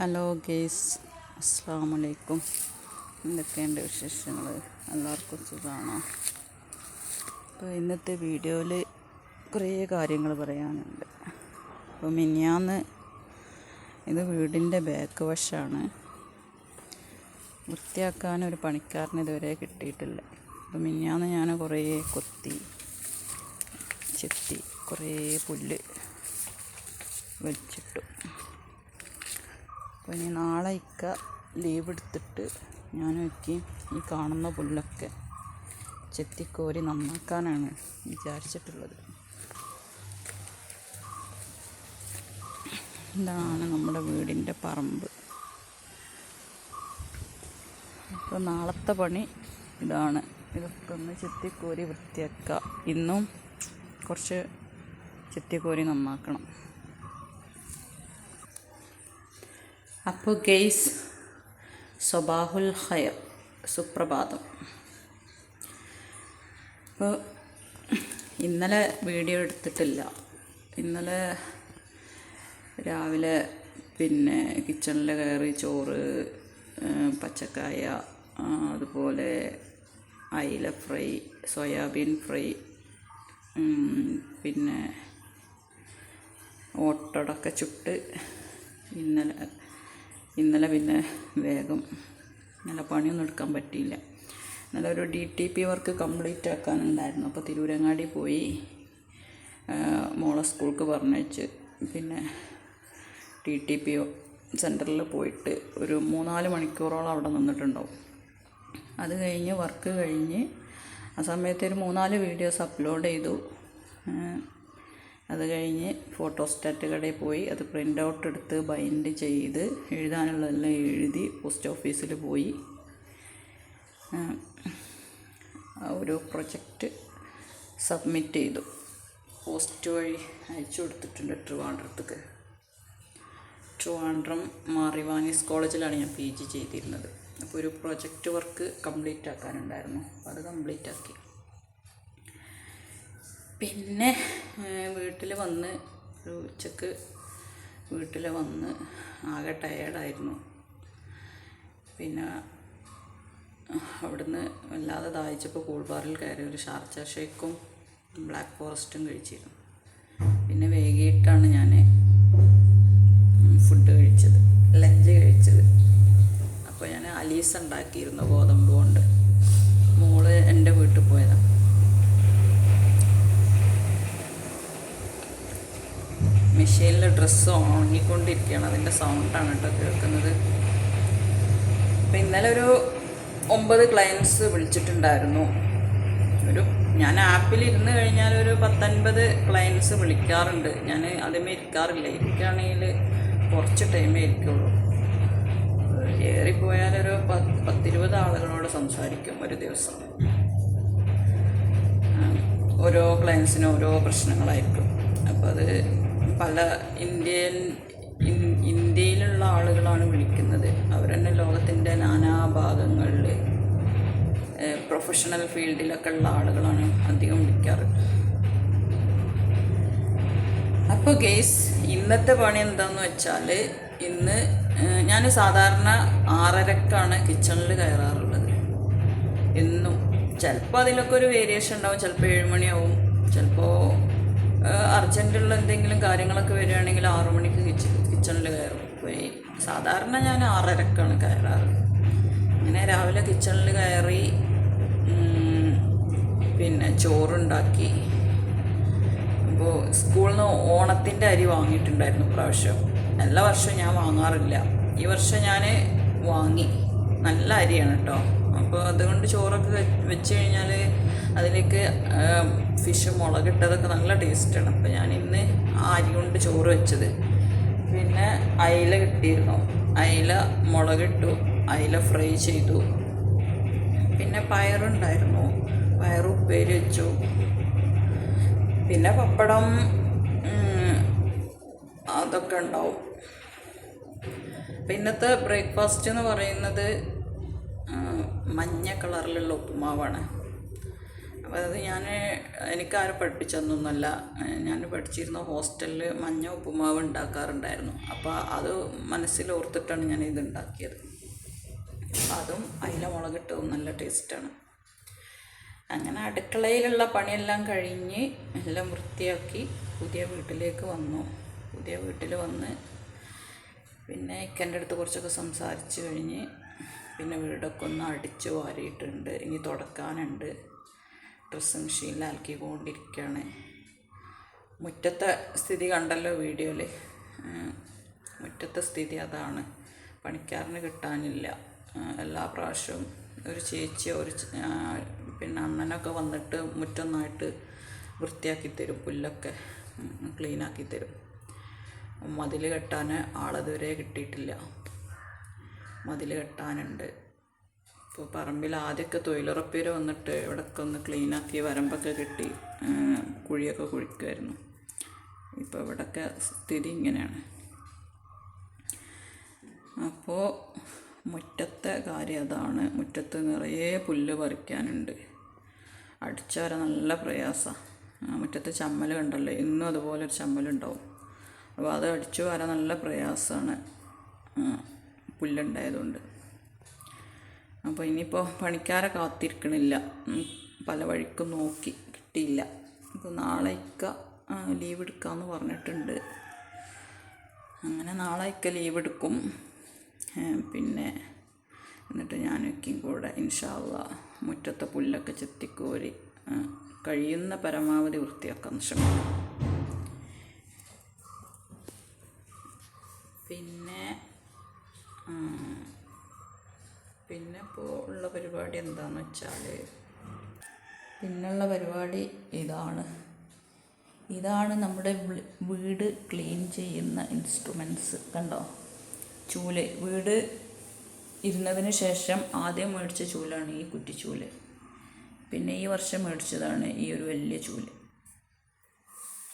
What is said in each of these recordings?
Hello guys അസ്സാം വലൈക്കും എന്തൊക്കെയുണ്ട് വിശേഷങ്ങൾ എല്ലാവർക്കും സുഖമാണോ അപ്പോൾ ഇന്നത്തെ വീഡിയോയിൽ കുറേ കാര്യങ്ങൾ പറയാനുണ്ട്. അപ്പോൾ മിനിയാന്ന് ഇത് വീടിന്റെ ബാക്ക് വശമാണ് വൃത്തിയാക്കാൻ ഒരു പണിക്കാരന് ഇതുവരെ കിട്ടിയിട്ടില്ല. അപ്പോൾ മിനിയാന്ന് ഞാൻ കുറേ കൊത്തി ചെത്തി കുറേ പുല്ല് വലിച്ചിട്ടു അപ്പോൾ ഇനി നാളെ ഇക്ക ലീവ് എടുത്തിട്ട് ഞാൻ നോക്കി ഈ കാണുന്ന പുല്ലൊക്കെ ചെത്തിക്കോരി നന്നാക്കാനാണ് വിചാരിച്ചിട്ടുള്ളത്. ഇതാണ് നമ്മുടെ വീടിന്റെ പറമ്പ്. അപ്പോൾ നാളത്തെ പണി ഇതാണ്. ഇതൊക്കെ ഒന്ന് ചെത്തിക്കോരി വൃത്തിയാക്കുക ഇന്നും കുറച്ച് ചെത്തിക്കോരി നന്നാക്കണം. അപ്പോൾ ഗെയ്സ് സ്വബാഹുൽ ഹയർ സുപ്രഭാതം. അപ്പോൾ ഇന്നലെ വീഡിയോ എടുത്തിട്ടില്ല. ഇന്നലെ രാവിലെ പിന്നെ കിച്ചണിൽ കയറി ചോറ് പച്ചക്കായ അതുപോലെ അയില ഫ്രൈ സോയാബീൻ ഫ്രൈ പിന്നെ ഓട്ടടൊക്കെ ചുട്ട് ഇന്നലെ ഇന്നലെ പിന്നെ വേഗം നല്ല പണിയൊന്നും എടുക്കാൻ പറ്റിയില്ല. ഇന്നലെ ഒരു D T P work complete ആക്കാനുണ്ടായിരുന്നു. അപ്പോൾ തിരൂരങ്ങാടി പോയി മോളെ സ്കൂൾക്ക് പറഞ്ഞയച്ച്. പിന്നെ ടി ടി പി സെന്ററിൽ പോയിട്ട് ഒരു മൂന്നാൽ മണിക്കൂറോളം അവിടെ നിന്നിട്ടുണ്ടാവും. അത് കഴിഞ്ഞ് വർക്ക് കഴിഞ്ഞ് ആ സമയത്ത് ഒരു മൂന്നാൽ വീഡിയോസ് അപ്ലോഡ് ചെയ്തു. അത് കഴിഞ്ഞ് ഫോട്ടോസ്റ്റാറ്റ് കടയിൽ പോയി. അത് പ്രിന്റ് ഔട്ട് എടുത്ത് ബൈൻഡ് ചെയ്ത് എഴുതാനുള്ളതെല്ലാം എഴുതി പോസ്റ്റ് ഓഫീസിൽ പോയി. ഒരു പ്രൊജക്റ്റ് സബ്മിറ്റ് ചെയ്തു. പോസ്റ്റ് വഴി അയച്ചു കൊടുത്തിട്ടുണ്ട് ട്രിവാൻഡ്രത്തേക്ക്. ട്രിവാൻഡ്രം മാറിവാനീസ് കോളേജിലാണ് ഞാൻ പി ജി ചെയ്തിരുന്നത്. അപ്പോൾ ഒരു പ്രൊജക്റ്റ് വർക്ക് കംപ്ലീറ്റ് ആക്കാനുണ്ടായിരുന്നു. അപ്പോൾ അത് കംപ്ലീറ്റ് ആക്കി. പിന്നെ വീട്ടിൽ വന്ന് ഒരു ഉച്ചയ്ക്ക് വീട്ടിൽ വന്ന് ആകെ ടയേർഡായിരുന്നു പിന്നെ അവിടുന്ന് വല്ലാതെ ദാഹിച്ചപ്പോൾ കൂൾബാറിൽ കയറി ഒരു ഷാർജ ഷേക്കും ബ്ലാക്ക് ഫോറസ്റ്റും കഴിച്ചിരുന്നു. പിന്നെ വൈകിട്ടാണ് ഞാൻ ഫുഡ് കഴിച്ചത്. ലഞ്ച് കഴിച്ചത്. അപ്പോൾ ഞാൻ അലീസ് ഉണ്ടാക്കിയിരുന്നു ഗോതമ്പ് കൊണ്ട്. മോൾ എന്റെ വീട്ടിൽ പോയതാണ് മെഷീനിൽ ഡ്രസ്സ് ഉണങ്ങിക്കൊണ്ടിരിക്കുകയാണ്. അതിന്റെ സൗണ്ടാണ് കേട്ടോ കേൾക്കുന്നത്. അപ്പം ഇന്നലെ ഒരു ഒമ്പത് ക്ലയൻസ് വിളിച്ചിട്ടുണ്ടായിരുന്നു. ഒരു ഞാൻ ആപ്പിൽ ഇരുന്ന് കഴിഞ്ഞാൽ ഒരു പത്തൊൻപത് ക്ലയൻസ് വിളിക്കാറുണ്ട്. ഞാൻ ആദ്യമേ ഇരിക്കാറില്ല. ഇരിക്കുകയാണെങ്കിൽ കുറച്ച് ടൈമേ ഇരിക്കുള്ളൂ. ഏറിപ്പോയാലൊരു പത്ത് പത്തിരുപത് ആളുകളോട് സംസാരിക്കും ഒരു ദിവസം. ഓരോ ക്ലയൻസിനും ഓരോ പ്രശ്നങ്ങളായിരിക്കും. അപ്പോൾ അത് പല ഇന്ത്യൻ ഇന്ത്യയിലുള്ള ആളുകളാണ് വിളിക്കുന്നത്. അവർ തന്നെ ലോകത്തിന്റെ നാനാ ഭാഗങ്ങളിൽ പ്രൊഫഷണൽ ഫീൽഡിലൊക്കെ ഉള്ള ആളുകളാണ് അധികം വിളിക്കാറ്. അപ്പോൾ ഗെയ്സ് ഇന്നത്തെ പണി എന്താണെന്ന് വെച്ചാൽ ഇന്ന് ഞാൻ സാധാരണ ആറരക്കാണ് കിച്ചണിൽ കയറാറുള്ളത്. എന്നും ചിലപ്പോൾ അതിലൊക്കെ ഒരു വേരിയേഷൻ ഉണ്ടാവും ചിലപ്പോൾ ഏഴുമണിയാവും ചിലപ്പോൾ അർജന്റുള്ള എന്തെങ്കിലും കാര്യങ്ങളൊക്കെ വരികയാണെങ്കിൽ ആറു മണിക്ക് കിച്ചൺ കിച്ചണിൽ കയറും. പോയി സാധാരണ ഞാൻ ആറരക്കാണ് കയറാറ്. അങ്ങനെ രാവിലെ കിച്ചണിൽ കയറി പിന്നെ ചോറുണ്ടാക്കി. അപ്പോൾ സ്കൂളിൽ നിന്ന് ഓണത്തിന്റെ അരി വാങ്ങിയിട്ടുണ്ടായിരുന്നു പ്രാവശ്യം എല്ലാ വർഷവും ഞാൻ വാങ്ങാറില്ല. ഈ വർഷം ഞാൻ വാങ്ങി. നല്ല അരിയാണ് കേട്ടോ അപ്പോൾ അതുകൊണ്ട് ചോറൊക്കെ വെച്ച് കഴിഞ്ഞാൽ അതിലേക്ക് ഫിഷ് മുളകിട്ടതൊക്കെ നല്ല ടേസ്റ്റാണ് അപ്പോൾ ഞാൻ ഇന്ന് ആരി കൊണ്ട് ചോറ് വെച്ചത്. പിന്നെ അയില കിട്ടിയിരുന്നു. അയില മുളകിട്ടു അയില ഫ്രൈ ചെയ്തു. പിന്നെ പയറുണ്ടായിരുന്നു പയർ ഉപ്പേരി വെച്ചു. പിന്നെ പപ്പടം അതൊക്കെ ഉണ്ടാവും. പിന്നത്തെ ബ്രേക്ക്ഫാസ്റ്റ് എന്ന് പറയുന്നത് മഞ്ഞ കളറിലുള്ള ഉപ്പുമാവാണ്. അതായത് ഞാൻ എനിക്കാരും പഠിപ്പിച്ചതൊന്നുമല്ല. ഞാൻ പഠിച്ചിരുന്ന ഹോസ്റ്റലിൽ മഞ്ഞ ഉപ്പുമാവ് ഉണ്ടാക്കാറുണ്ടായിരുന്നു. അപ്പോൾ അത് മനസ്സിൽ ഓർത്തിട്ടാണ് ഞാൻ ഇത് ഉണ്ടാക്കിയത്. അതും അയില മുളകിട്ടതും നല്ല ടേസ്റ്റാണ്. അങ്ങനെ അടുക്കളയിലുള്ള പണിയെല്ലാം കഴിഞ്ഞ് എല്ലാം വൃത്തിയാക്കി പുതിയ വീട്ടിലേക്ക് വന്നു. പുതിയ വീട്ടിൽ വന്ന് പിന്നെ ഇക്കന്റെ അടുത്ത് കുറച്ചൊക്കെ സംസാരിച്ച് കഴിഞ്ഞ് പിന്നെ വീടൊക്കെ ഒന്ന് അടിച്ച് വാരിയിട്ടുണ്ട്. ഇനി തുടക്കാനുണ്ട്. ഡ്രസ്സ് മെഷീനിൽ അലക്കിക്കൊണ്ടിരിക്കുകയാണ്. മുറ്റത്തെ സ്ഥിതി കണ്ടല്ലോ വീഡിയോയിൽ മുറ്റത്തെ സ്ഥിതി അതാണ്. പണിക്കാരന് കിട്ടാനില്ല. എല്ലാ പ്രാവശ്യവും ഒരു ചേച്ചിയോ ഒരു പിന്നെ അണ്ണനൊക്കെ വന്നിട്ട് മുറ്റൊന്നായിട്ട് വൃത്തിയാക്കി തരും പുല്ലൊക്കെ ക്ലീനാക്കി തരും. മതിൽ കെട്ടാൻ ആളതുവരെ കിട്ടിയിട്ടില്ല. മതിൽ കെട്ടാനുണ്ട്. ഇപ്പോൾ പറമ്പിൽ ആദ്യമൊക്കെ തൊഴിലുറപ്പേര് വന്നിട്ട് ഇവിടെയൊക്കെ ഒന്ന് ക്ലീനാക്കി വരമ്പൊക്കെ കെട്ടി കുഴിയൊക്കെ കുഴിക്കുമായിരുന്നു ഇപ്പോൾ ഇവിടെയൊക്കെ സ്ഥിതി ഇങ്ങനെയാണ്. അപ്പോൾ മുറ്റത്തെ കാര്യം അതാണ്. മുറ്റത്ത് നിറയെ പുല്ല് പറിക്കാനുണ്ട്. അടിച്ചവരെ നല്ല പ്രയാസമാണ് മുറ്റത്തെ ചമ്മൽ കണ്ടല്ലോ? ഇന്നും അതുപോലെ ഒരു ചമ്മലുണ്ടാവും. അപ്പോൾ അത് അടിച്ചു വരാൻ നല്ല പ്രയാസമാണ് പുല്ലുണ്ടായതുകൊണ്ട്. അപ്പോൾ ഇനിയിപ്പോൾ പണിക്കാരെ കാത്തിരിക്കണില്ല. പല വഴിക്കും നോക്കി കിട്ടിയില്ല. അപ്പോൾ നാളെ ഇക്ക ലീവ് എടുക്കാമെന്ന് പറഞ്ഞിട്ടുണ്ട്. അങ്ങനെ നാളെ ഇക്ക ലീവ് എടുക്കും പിന്നെ എന്നിട്ട് ഞാൻ ഞാനൊക്കെയും കൂടെ ഇൻഷാല്ല മുറ്റത്തെ പുല്ലൊക്കെ ചെത്തിക്കോരി കഴിയുന്ന പരമാവധി വൃത്തിയാക്കാൻ ശ്രമിക്കും പിന്നെ ആ, പിന്നെ ഇപ്പോൾ ഉള്ള പരിപാടി വെച്ചാൽ പിന്നുള്ള പരിപാടി ഇതാണ്. ഇതാണ് നമ്മുടെ വീട് ക്ലീൻ ചെയ്യുന്ന ഇൻസ്ട്രുമെന്റ്സ് കണ്ടോ? ചൂൽ. വീട് ഇരുന്നതിന് ശേഷം ആദ്യം മേടിച്ച ചൂലാണ് ഈ കുറ്റിച്ചൂൽ പിന്നെ ഈ വർഷം മേടിച്ചതാണ് ഈ ഒരു വലിയ ചൂൽ.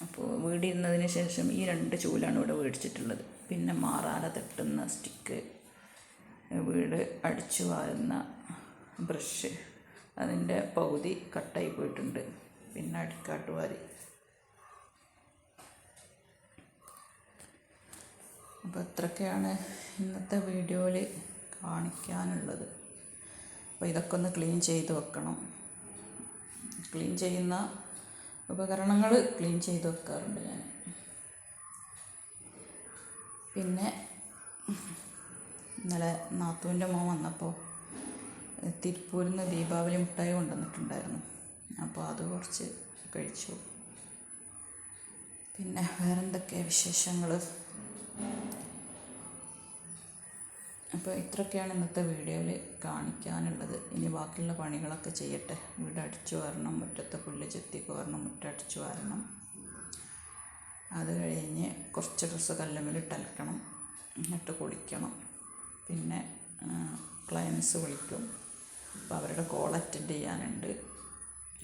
അപ്പോൾ വീട് ഇരുന്നതിന് ശേഷം ഈ രണ്ട് ചൂലാണ് ഇവിടെ മേടിച്ചിട്ടുള്ളത്. പിന്നെ മാറാതെ തട്ടുന്ന സ്റ്റിക്ക് വീട് അടിച്ചു വാരുന്ന ബ്രഷ്. അതിന്റെ പകുതി കട്ടായി പോയിട്ടുണ്ട്. പിന്നെ അടിക്കാട്ട് വാരി. അപ്പോൾ ഇത്രയൊക്കെയാണ് ഇന്നത്തെ വീഡിയോയിൽ കാണിക്കാനുള്ളത്. അപ്പോൾ ഇതൊക്കെ ഒന്ന് ക്ലീൻ ചെയ്ത് വെക്കണം. ക്ലീൻ ചെയ്യുന്ന ഉപകരണങ്ങൾ ക്ലീൻ ചെയ്ത് വെക്കാറുണ്ട് ഞാൻ. പിന്നെ ഇന്നലെ നാത്തൂന്റെ മോൻ വന്നപ്പോൾ തിരുപ്പൂരിൽ നിന്ന് ദീപാവലി മിഠായി കൊണ്ടുവന്നിട്ടുണ്ടായിരുന്നു. അപ്പോൾ അത് കുറച്ച് കഴിച്ചു. പിന്നെ വേറെന്തൊക്കെ വിശേഷങ്ങൾ അപ്പോൾ ഇത്രയൊക്കെയാണ് ഇന്നത്തെ വീഡിയോയിൽ കാണിക്കാനുള്ളത്. ഇനി ബാക്കിയുള്ള പണികളൊക്കെ ചെയ്യട്ടെ. വീട് അടിച്ചു വരണം മുറ്റത്തെ പുല്ല് ചെത്തി കോരണം മുറ്റടിച്ചു വരണം. അത് കഴിഞ്ഞ് കുറച്ച് ഡ്രസ്സ് കല്ലുമ്മലിട്ട് അലക്കണം. എന്നിട്ട് കുളിക്കണം. പിന്നെ ക്ലയൻസ് വിളിക്കും. അപ്പോൾ അവരുടെ കോൾ അറ്റൻഡ് ചെയ്യാനുണ്ട്.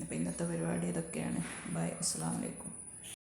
അപ്പോൾ ഇന്നത്തെ പരിപാടി ഇതൊക്കെയാണ്. ബൈ അസ്സാം വലൈക്കും